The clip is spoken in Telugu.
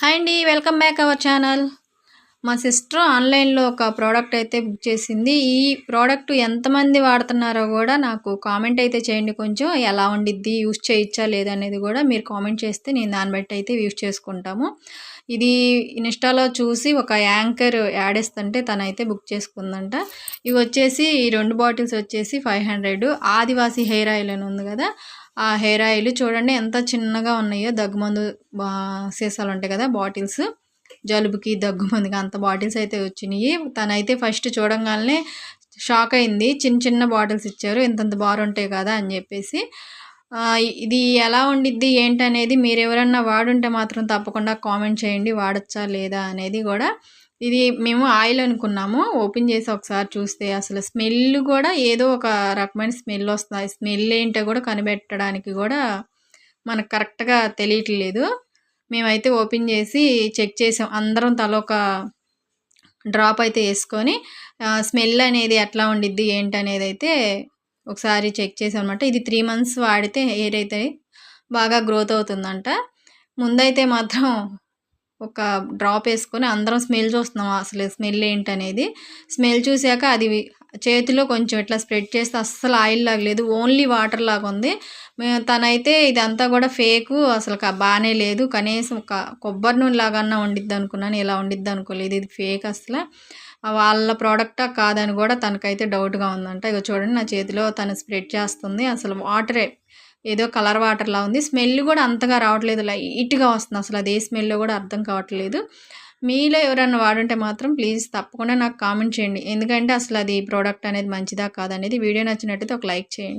హాయ్ అండి వెల్కమ్ బ్యాక్ అవర్ ఛానల్. మా సిస్టర్ ఆన్లైన్లో ఒక ప్రోడక్ట్ అయితే బుక్ చేసింది. ఈ ప్రోడక్ట్ ఎంతమంది వాడుతున్నారో కూడా నాకు కామెంట్ అయితే చేయండి కొంచెం. ఎలా ఉండిద్ది యూస్ చేయించా లేదనేది కూడా మీరు కామెంట్ చేస్తే నేను దాన్ని బట్టి అయితే యూస్ చేసుకుంటాము. ఇది ఇన్స్టాలో చూసి ఒక యాంకర్ యాడ్ ఇస్తుంటే తనైతే బుక్ చేసుకుందంట. ఇవి వచ్చేసి ఈ రెండు బాటిల్స్ వచ్చేసి five hundred. Adivasi hair oil అని ఉంది కదా ఆ హెయిర్ ఆయిల్ చూడండి ఎంత చిన్నగా ఉన్నాయో దగ్గుమందు సీసాలు ఉంటాయి కదా బాటిల్స్. జలుబుకి దగ్గుమందుకి అంత బాటిల్స్ అయితే వచ్చినాయి. తనైతే ఫస్ట్ చూడంగానే షాక్ అయింది. చిన్న చిన్న బాటిల్స్ ఇచ్చారు. ఇంతంత బార్ ఉంటాయి కదా అని చెప్పేసి. ఇది ఎలా ఉండిద్ది ఏంటనేది మీరు ఎవరన్నా వాడుంటే మాత్రం తప్పకుండా కామెంట్ చేయండి. వాడచ్చా లేదా అనేది కూడా ఇది మేము ఆయిల్ అనుకున్నాము. ఓపెన్ చేసి ఒకసారి చూస్తే అసలు స్మెల్ కూడా ఏదో ఒక రకమైన స్మెల్ వస్తుంది. స్మెల్ ఏంటో కూడా కనిపెట్టడానికి కూడా మనకు కరెక్ట్గా తెలియట్లేదు. మేమైతే ఓపెన్ చేసి చెక్ చేసాం. అందరం తలొక డ్రాప్ అయితే వేసుకొని స్మెల్ అనేది ఎట్లా ఉండిద్ది ఏంటనేది అయితే ఒకసారి చెక్ చేసాం అనమాట ఇది త్రీ మంత్స్ వాడితే హెయిర్ అయితే బాగా గ్రోత్ అవుతుందంట. ముందైతే మాత్రం ఒక డ్రాప్ వేసుకొని అందరం స్మెల్ చూస్తున్నాం అసలు స్మెల్ ఏంటనేది. స్మెల్ చూసాక అది చేతిలో కొంచెం ఇట్లా స్ప్రెడ్ చేస్తే అస్సలు ఆయిల్ లాగలేదు ఓన్లీ వాటర్ లాగా ఉంది. తనైతే ఇదంతా కూడా ఫేకు అసలు బాగానే లేదు. కనీసం ఒక కొబ్బరి నూనె లాగన్నా వండిద్ది అనుకున్నాను ఇలా వండిద్ది అనుకోలేదు. ఇది ఫేక్ అసలు. వాళ్ళ ప్రోడక్టా కాదని కూడా తనకైతే డౌట్గా ఉందంట. ఇక చూడండి నా చేతిలో తను స్ప్రెడ్ చేస్తుంది. అసలు వాటరే ఏదో కలర్ వాటర్లా ఉంది. స్మెల్ కూడా అంతగా రావట్లేదు. లైట్గా వస్తుంది అసలు. అదే స్మెల్ కూడా అర్థం కావట్లేదు. మీలో ఎవరైనా వాడుంటే మాత్రం ప్లీజ్ తప్పకుండా నాకు కామెంట్ చేయండి. ఎందుకంటే అసలు అది ప్రోడక్ట్ అనేది మంచిదా కాదనేది వీడియో నచ్చినట్టయితే ఒక లైక్ చేయండి.